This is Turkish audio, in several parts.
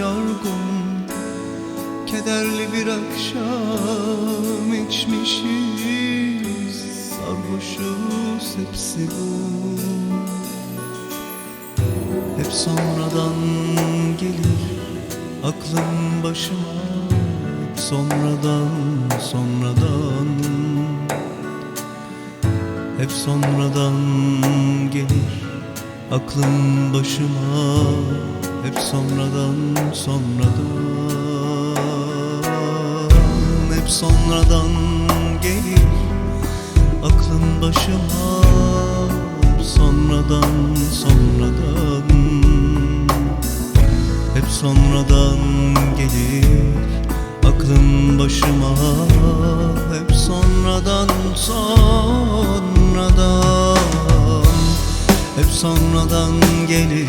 yorgun Kederli bir akşam içmişiz. Sarhoşuz hepsi bu. Hep sonradan gelir aklım başıma. Hep sonradan sonradan. Hep sonradan gelir aklım başıma Hep sonradan sonradan Hep sonradan gelir aklım başıma sonradan sonradan Hep sonradan gelir aklım başıma. Hep sonradan sonradan. Hep sonradan gelir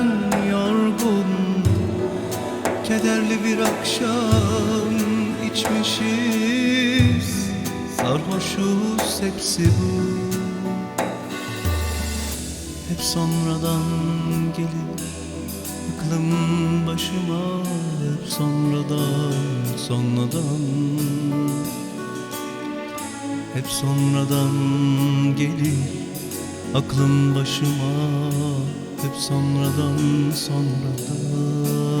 Kederli bir akşam içmişiz. Sarhoşuz hepsi bu. Hep sonradan gelir Aklım başıma hep sonradan sonradan. Hep sonradan gelir aklım başıma Hep sonradan sonradan